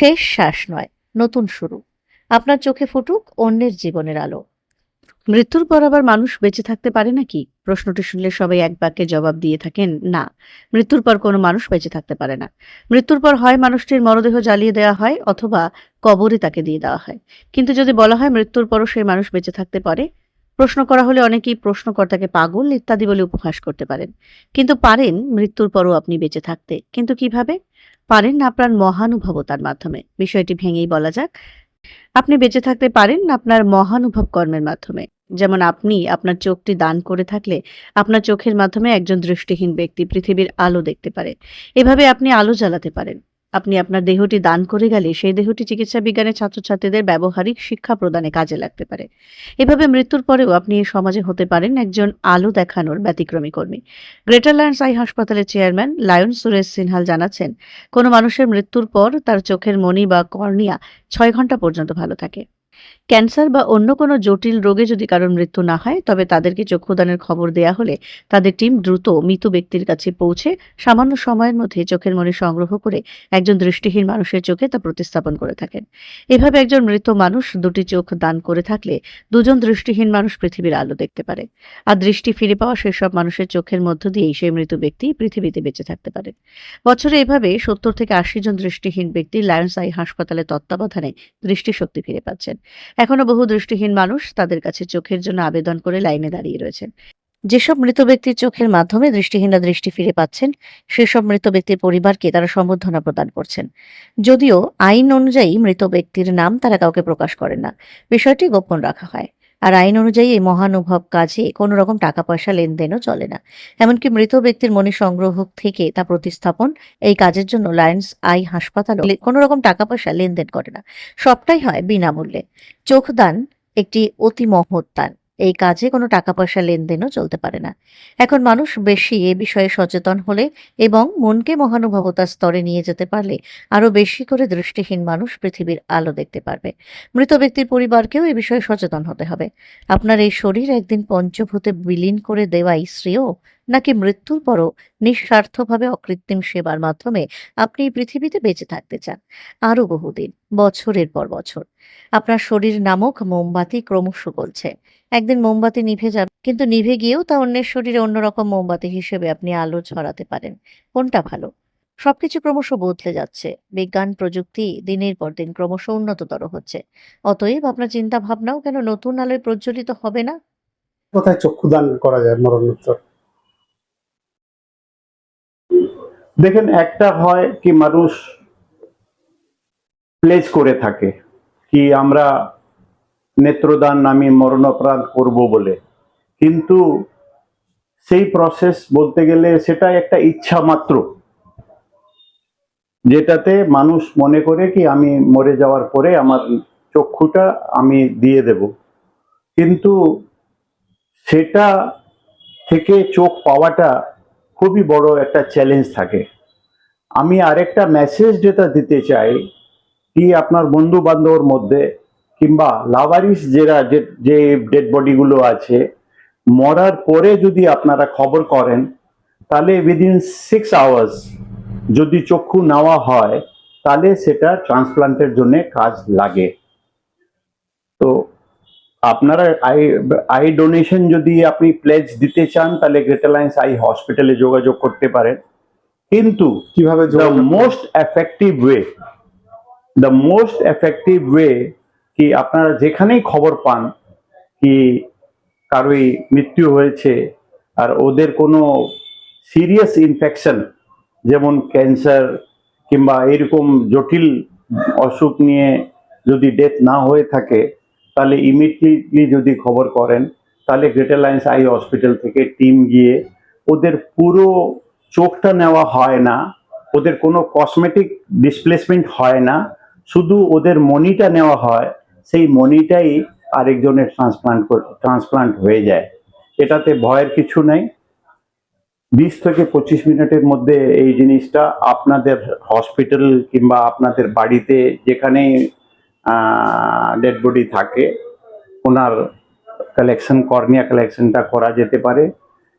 শেষ শ্বাস নয়, নতুন শুরু। আপনার চোখে ফুটুক অন্যের জীবনের আলো। মৃত্যুর পর আবার মানুষ বেঁচে থাকতে পারে নাকি? প্রশ্নটি শুনলে সবাই এক বাক্যে জবাব দিয়ে থাকেন, না। মৃত্যুর পর কোনো মানুষ বেঁচে থাকতে পারে না। মৃত্যুর পর হয় মানুষটির মরদেহ জ্বালিয়ে দেওয়া হয় অথবা কবরে তাকে দিয়ে দেওয়া হয়। কিন্তু যদি বলা হয় মৃত্যুর পরও সেই মানুষ বেঁচে থাকতে পারে, প্রশ্ন করা হলে অনেকেই প্রশ্নকর্তাকে পাগল ইত্যাদি বলে উপহাস করতে পারেন। কিন্তু পারেন মৃত্যুর পরও আপনি বেঁচে থাকতে। কিন্তু কীভাবে? পারেন আপনার মহানুভবতার মাধ্যমে। বিষয়টি ভেঙেই বলা যাক। আপনি বেঁচে থাকতে পারেন আপনার মহানুভব কর্মের মাধ্যমে। যেমন আপনি আপনার চোখটি দান করে থাকলে আপনার চোখের মাধ্যমে একজন দৃষ্টিহীন ব্যক্তি পৃথিবীর আলো দেখতে পারে। এভাবে আপনি আলো জ্বালাতে পারেন। আপনি আপনার দেহটি দান করে গেলে সেই দেহটি চিকিৎসা বিজ্ঞানের ছাত্রছাত্রীদের ব্যবহারিক শিক্ষা প্রদানে কাজে লাগতে পারে। এভাবে মৃত্যুর পরেও আপনি এই সমাজে হতে পারেন একজন আলো দেখানোর ব্যতিক্রমী কর্মী। গ্রেটার লায়ন্স আই হাসপাতালের চেয়ারম্যান লায়ন সুরেশ সিনহাল জানাচ্ছেন, কোনো মানুষের মৃত্যুর পর তার চোখের মণি বা কর্নিয়া ছয় ঘণ্টা পর্যন্ত ভালো থাকে। ক্যান্সার বা অন্য কোনো জটিল রোগে যদি কারোর মৃত্যু না হয়, তবে তাদেরকে চক্ষুদানের খবর দেয়া হলে তাদের টিম দ্রুত মৃত ব্যক্তির কাছে পৌঁছে সামান্য সময়ের মধ্যে চোখের মণি সংগ্রহ করে একজন দৃষ্টিহীন মানুষের চোখে তা প্রতিস্থাপন করে থাকেন। এভাবে একজন মৃত মানুষ দুটি চোখ দান করে থাকলে দুজন দৃষ্টিহীন মানুষ পৃথিবীর আলো দেখতে পারে। আর দৃষ্টি ফিরে পাওয়া সেসব মানুষের চোখের মধ্য দিয়েই সেই মৃত ব্যক্তি পৃথিবীতে বেঁচে থাকতে পারে। বছরে এভাবে সত্তর থেকে আশি জন দৃষ্টিহীন ব্যক্তি লায়ন্স আই হাসপাতালে তত্ত্বাবধানে দৃষ্টিশক্তি ফিরে পাচ্ছেন। এখনও বহু দৃষ্টিহীন মানুষ তাদের কাছে চোখের জন্য আবেদন করে লাইনে দাঁড়িয়ে রয়েছেন। যেসব মৃত ব্যক্তির চোখের মাধ্যমে দৃষ্টিহীনরা দৃষ্টি ফিরে পাচ্ছেন, সেসব মৃত ব্যক্তির পরিবারকে তারা সম্বর্ধনা প্রদান করছেন। যদিও আইন অনুযায়ী মৃত ব্যক্তির নাম তারা কাউকে প্রকাশ করেন না। বিষয়টি গোপন রাখা হয়। আর আইন অনুযায়ী এই মহানুভব কাজে কোনো রকম টাকা পয়সা লেনদেনও চলে না। এমনকি মৃত ব্যক্তির মনি সংগ্রহ থেকে তা প্রতিস্থাপন, এই কাজের জন্য লায়ন্স আই হাসপাতাল কোনো রকম টাকা পয়সা লেনদেন করে না। সবটাই হয় বিনামূল্যে। চোখদান একটি অতি মহৎ দান এই কাজে কোনো টাকা পয়সা লেনদেনও চলতে পারে না। এখন মানুষ বেশি এ বিষয়ে সচেতন হলে এবং মনকে মহানুভবতার স্তরে নিয়ে যেতে পারলে আরও বেশি করে দৃষ্টিহীন মানুষ পৃথিবীর আলো দেখতে পারবে। মৃত ব্যক্তির পরিবারকেও এ বিষয়ে সচেতন হতে হবে। আপনার এই শরীর একদিন পঞ্চভূতে বিলীন করে দেওয়াই শ্রেয়। নাকি মৃত্যুর পরও নিঃস্বার্থভাবে অকৃত্রিম সেবার মাধ্যমে আপনি এই পৃথিবীতে বেঁচে থাকতে চান? আরও বহুদিন, বছরের পর বছর। আপনার শরীর নামক মোমবাতি ক্রমশ গলছে। একদিন মোমবাতি নিভে যাবে, কিন্তু নিভে গিয়েও তা অন্যের শরীরে অন্যরকম মোমবাতি হিসেবে আপনি আলো ছড়াতে পারেন। কোনটা ভালো? সবকিছু ক্রমশ বদলে যাচ্ছে। বিজ্ঞান, প্রযুক্তি দিনের পর দিন ক্রমশ উন্নততর হচ্ছে। অতএব আপনার চিন্তা ভাবনাও কেন নতুন আলোয় প্রজ্বলিত হবে না? কোথায় চক্ষুদান করা যায় মরণোত্তর? দেখেন একটা হয় কি মানুষ প্লেজ করে থাকে কি আমরা নেত্রদান আমি মরণপ্রাণ করব বলে। কিন্তু সেই প্রসেস বলতে গেলে সেটা একটা ইচ্ছা মাত্র। যেটাতে মানুষ মনে করে কি আমি মরে যাওয়ার পরে আমার চক্ষুটা আমি দিয়ে দেব। কিন্তু সেটা থেকে চোখ পাওয়াটা খুবই বড় একটা চ্যালেঞ্জ থাকে। আমি আরেকটা মেসেজ যেটা দিতে চাই, কি আপনার বন্ধু বান্ধবর মধ্যে কিংবা লাভারিস যারা যে ডেড বডিগুলো আছে, মরার পরে যদি আপনারা খবর করেন, তাহলে উইদিন সিক্স আওয়ার্স যদি চক্ষু নেওয়া হয়, তাহলে সেটা ট্রান্সপ্লান্টের জন্য কাজ লাগে। তো আপনারা আই আই ডোনেশন যদি আপনি প্লেজ দিতে চান তাহলে গ্রেটার লাইন্স আই হসপিটালে যোগাযোগ করতে পারেন। কিন্তু কীভাবে most effective way the most effective way কি আপনারা যেখানেই খবর পান কি কারোই মৃত্যু হয়েছে আর ওদের কোনো সিরিয়াস ইনফেকশন যেমন ক্যান্সার কিংবা এরকম জটিল অসুখ নিয়ে যদি ডেথ না হয়ে থাকে তাহলে ইমিডিয়েটলি যদি খবর করেন, তাহলে গ্রেটার লাইন্স আই হসপিটাল থেকে টিম গিয়ে ওদের পুরো চোখটা নেওয়া হয় না, ওদের কোনো কসমেটিক ডিসপ্লেসমেন্ট হয় না, শুধু ওদের মনিটা নেওয়া হয়, সেই মনিটাই আরেকজনের ট্রান্সপ্লান্ট ট্রান্সপ্লান্ট হয়ে যায়। এটাতে ভয়ের কিছু নেই। বিশ থেকে পঁচিশ মিনিটের মধ্যে এই জিনিসটা আপনাদের হসপিটাল কিংবা আপনাদের বাড়িতে যেখানে ডেড বডি থাকে ওনার কালেকশন কর্নিয়া কালেকশনটা করা যেতে পারে।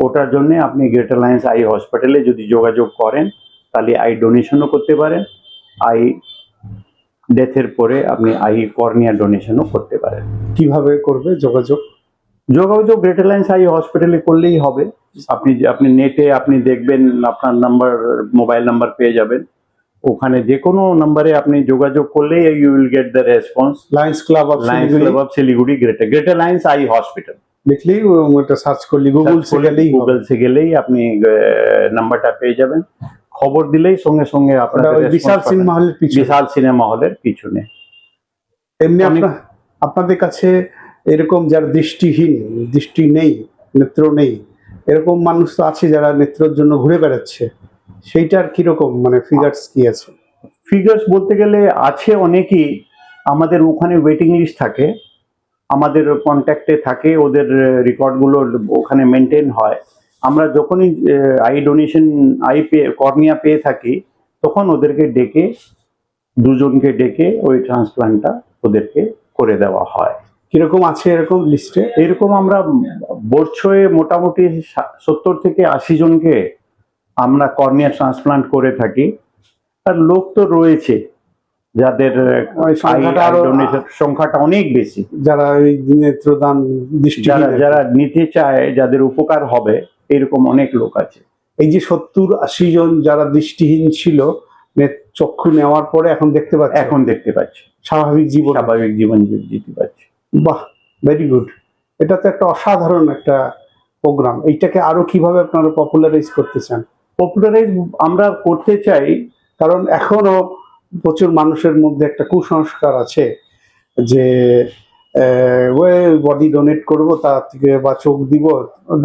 ওটার জন্য আপনি গ্রেটার লাইন্স আই হসপিটালে যদি যোগাযোগ করেন তাহলে আই ডোনেশনও করতে পারেন। আই ডেথের পরে আপনি আই কর্নিয়া ডোনেশনও করতে পারেন। কীভাবে করবে যোগাযোগ? যোগাযোগ গ্রেটার লাইন্স আই হসপিটালে করলেই হবে। আপনি আপনি নেটে আপনি দেখবেন আপনার নাম্বার মোবাইল নাম্বার পেয়ে যাবেন। ওখানে যে কোনো নাম্বারে আপনি যোগাযোগ করলেই you will get the response lions club of lions club of Siliguri greater greater lions eye hospital লিখলেই ওটা সার্চ করলি গুগল সে গেলেই গুগল সে গেলেই আপনি নাম্বারটা পেয়ে যাবেন। খবর দিলেই সঙ্গে সঙ্গে আপনার বিশাল সিনেমা হলের পিছনে। বিশাল সিনেমা হলের পিছনে। এমনি আপনাদের কাছে এরকম যার দৃষ্টিহীন দৃষ্টি নেই নেত্র নেই এরকম মানুষ তো আছে যারা নেত্রর জন্য ঘুরে বেড়াচ্ছে। সেইটার কীরকম মানে ফিগার্স কি আছে? ফিগার্স বলতে গেলে আছে অনেকই। আমাদের ওখানে ওয়েটিং লিস্ট থাকে। আমাদের কন্ট্যাক্টে থাকে ওদের রেকর্ডগুলো ওখানে মেনটেন হয়। আমরা যখনই আই ডোনেশন আই পে কর্নিয়া পেয়ে থাকি তখন ওদেরকে ডেকে দুজনকে ডেকে ওই ট্রান্সপ্লান্টটা ওদেরকে করে দেওয়া হয়। কীরকম আছে এরকম লিস্টে এরকম আমরা বছরে মোটামুটি সত্তর থেকে আশি জনকে আমরা কর্নিয়া ট্রান্সপ্লান্ট করে থাকি। আর লোক তো রয়েছে যাদের সংখ্যাটা অনেক বেশি। যারা এই নেত্রদান যারা যারা নিতে চায় যাদের উপকার হবে এরকম অনেক লোক আছে। এই যে সত্তর আশি জন যারা দৃষ্টিহীন ছিল চক্ষু নেওয়ার পরে এখন দেখতে পাচ্ছি? এখন দেখতে পাচ্ছি। স্বাভাবিক জীবন। স্বাভাবিক জীবন দিতে পারছি বাহ ভেরি গুড এটা তো একটা অসাধারণ একটা প্রোগ্রাম এইটাকে আরও কীভাবে আপনারা পপুলারাইজ করতে চান? পপুলারাইজ আমরা করতে চাই, কারণ এখনও প্রচুর মানুষের মধ্যে একটা কুসংস্কার আছে যে ওয়ে বডি ডোনেট করব, তার থেকে বা চোখ দিব,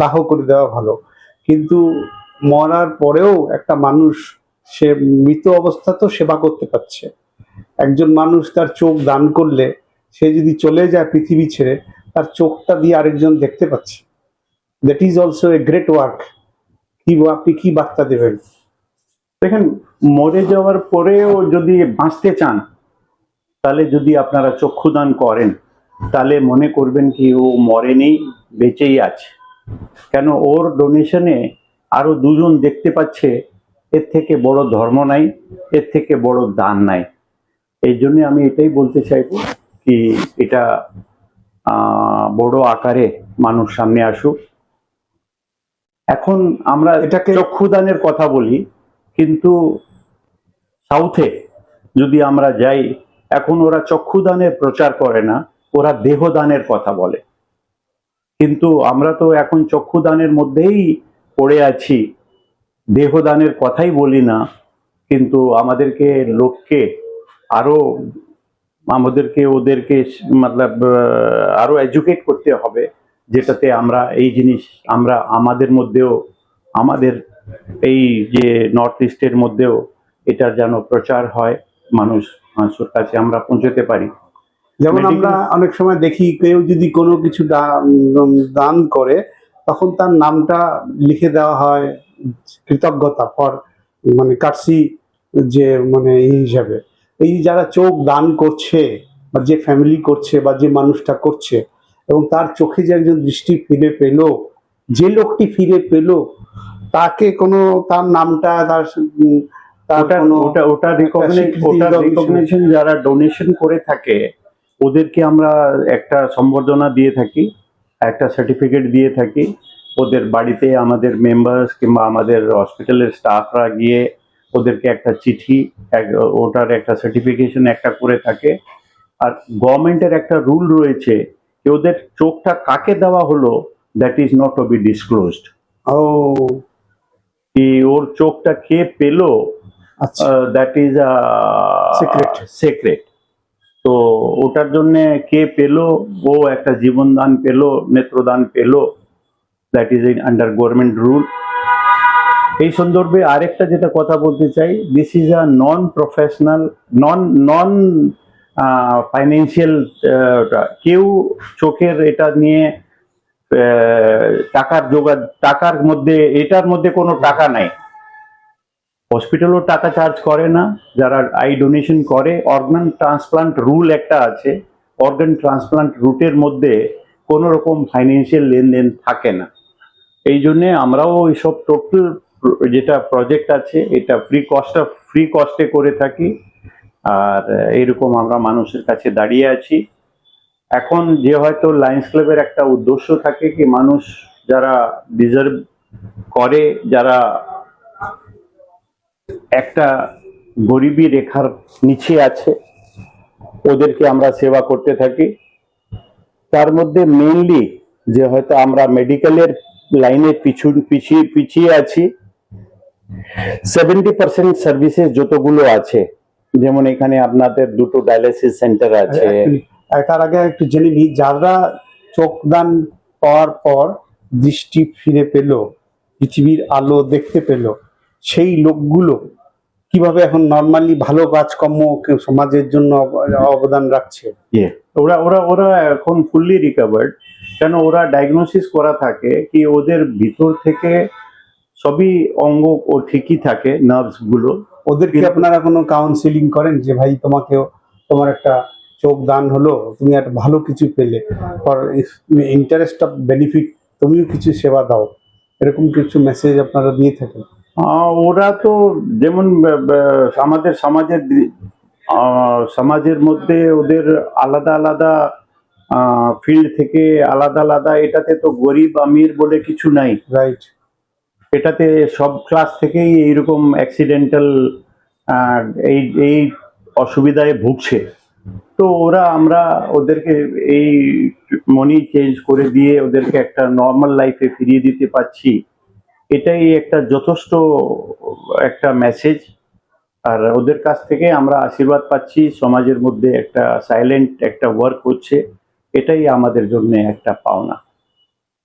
দাহ করে দেওয়া ভালো। কিন্তু মরার পরেও একটা মানুষ, সে মৃত অবস্থা তো সেবা করতে পারছে। একজন মানুষ তার চোখ দান করলে, সে যদি চলে যায় পৃথিবী ছেড়ে, তার চোখটা দিয়ে আরেকজন দেখতে পাচ্ছে। That is also a great work কি আপনি কি বার্তা দেবেন? দেখেন, মরে যাওয়ার পরেও যদি বাঁচতে চান, তাহলে যদি আপনারা চক্ষুদান করেন, তাহলে মনে করবেন কি ও মরেনি, বেঁচেই আছে। কেন? ওর ডোনেশনে আরও দুজন দেখতে পাচ্ছে, এর থেকে বড় ধর্ম নাই, এর থেকে বড় দান নাই। এই জন্যে আমি এটাই বলতে চাইব কি এটা বড় আকারে মানুষ সামনে আসুক। এখন আমরা এটাকে- চক্ষুদানের কথা বলি কিন্তু সাউথে যদি আমরা যাই এখন ওরা চক্ষুদানের প্রচার করে না ওরা দেহদানের কথা বলে। কিন্তু আমরা তো এখন চক্ষুদানের মধ্যেই পড়ে আছি দেহদানের কথাই বলি না কিন্তু আমাদেরকে লোককে আরও আমাদেরকে ওদেরকে মতলব আহ, আরও এডুকেট করতে হবে। যেটাতে আমরা এই জিনিস আমরা আমাদের মধ্যেও আমাদের এই যে নর্থ ইস্টের মধ্যেও এটার যেন প্রচার হয় মানুষ মানুষের কাছে আমরা পৌঁছতে পারি। যেমন আমরা অনেক সময় দেখি কেউ যদি কোনো কিছু দান করে তখন তার নামটা লিখে দেওয়া হয় কৃতজ্ঞতা ফর মানে কাটসি যে মানে এই হিসাবে। এই যারা চোখ দান করছে বা যে ফ্যামিলি করছে বা যে মানুষটা করছে এবং তার চোখে যে একজন দৃষ্টি ফিরে পেল যে লোকটি ফিরে পেল তাকে কোনো তার নামটা তার ওটা ওটা রিকগনিশন যারা ডোনেশন করে থাকে ওদেরকে আমরা একটা সম্বর্ধনা দিয়ে থাকি একটা সার্টিফিকেট দিয়ে থাকি। ওদের বাড়িতে আমাদের মেম্বার্স কিংবা আমাদের হসপিটালের স্টাফরা গিয়ে ওদেরকে একটা চিঠি ওটার একটা সার্টিফিকেশন একটা করে থাকে। আর গভর্নমেন্টের একটা রুল রয়েছে ওদের চোখটা কাকে দেওয়া হলো that is not to be disclosed ও। কি ওর চোখটা কে পেল দ্যাট ইজ Secret. সিক্রেট তো ওটার জন্য কে পেল ও একটা জীবনদান পেল নেত্রদান পেল that is under government rule এই সন্দর্ভে আরেকটা যেটা কথা বলতে চাই this is a non professional non non financial কেউ চোখের এটা নিয়ে টাকার যোগা টাকার মধ্যে, এটার মধ্যে কোনো টাকা নাই। হসপিটালও টাকা চার্জ করে না। যারা আই ডোনেশন করে অর্গান ট্রান্সপ্লান্ট রুল একটা আছে। অর্গান ট্রান্সপ্লান্ট রুটের মধ্যে কোনো রকম ফাইন্যান্সিয়াল লেনদেন থাকে না। এই জন্যে আমরাও এইসব টোটাল যেটা প্রজেক্ট আছে, এটা ফ্রি কস্টটা ফ্রি কস্টে করে থাকি। আর এইরকম আমরা মানুষের কাছে দাঁড়িয়ে আছি। এখন যে হয়তো লায়ন্স ক্লাবের একটা উদ্দেশ্য থাকে কি, মানুষ যারা ডিজার্ভ করে, যারা একটা গরিবী রেখার নিচে আছে, ওদেরকে আমরা সেবা করতে থাকি। তার মধ্যে মেইনলি যে হয়তো আমরা মেডিকেলের লাইনে পিছু, পিছিয়ে পিছিয়ে আছি। সেভেন্টি পার্সেন্ট সার্ভিসেস যতগুলো আছে যেমন এখানে আপনাদের দুটো ডায়ালিসিস সেন্টার আছে। তার আগে একটু জেনে নিই যারা চোখদান পাওয়ার পর দৃষ্টি ফিরে পেল পৃথিবীর আলো দেখতে পেল সেই লোকগুলো কীভাবে এখন নর্মালি ভালো কাজকর্ম সমাজের জন্য অবদান রাখছে? ওরা ওরা ওরা এখন ফুললি রিকভার্ড কেন ওরা ডায়াগনোসিস করা থাকে কি ওদের ভিতর থেকে সবই অঙ্গ ও ঠিকই থাকে নার্ভসগুলো। ওদেরকে আপনারা কোনো কাউন্সিলিং করেন যে ভাই তোমাকেও তোমার একটা চোখ দান হলো তুমি একটা ভালো কিছু পেলে। ফর ইন্টারেস্ট অফ বেনিফিট তুমিও কিছু সেবা দাও। এরকম কিছু মেসেজ আপনারা দিয়ে থাকেন? ওরা তো যেমন আমাদের সমাজের সমাজের মধ্যে ওদের আলাদা আলাদা ফিল্ড থেকে আলাদা আলাদা এটাতে তো গরিব আমির বলে কিছু নাই। রাইট এটাতে সব ক্লাস থেকেই এইরকম অ্যাক্সিডেন্টাল এই এই অসুবিধায় ভুগছে। তো ওরা, আমরা ওদেরকে এই মনি চেঞ্জ করে দিয়ে ওদেরকে একটা নর্মাল লাইফে ফিরিয়ে দিতে পারছি। এটাই একটা যথেষ্ট একটা মেসেজ আর ওদের কাছ থেকে আমরা আশীর্বাদ পাচ্ছি, সমাজের মধ্যে একটা সাইলেন্ট একটা ওয়ার্ক হচ্ছে। এটাই আমাদের জন্য একটা পাওনা।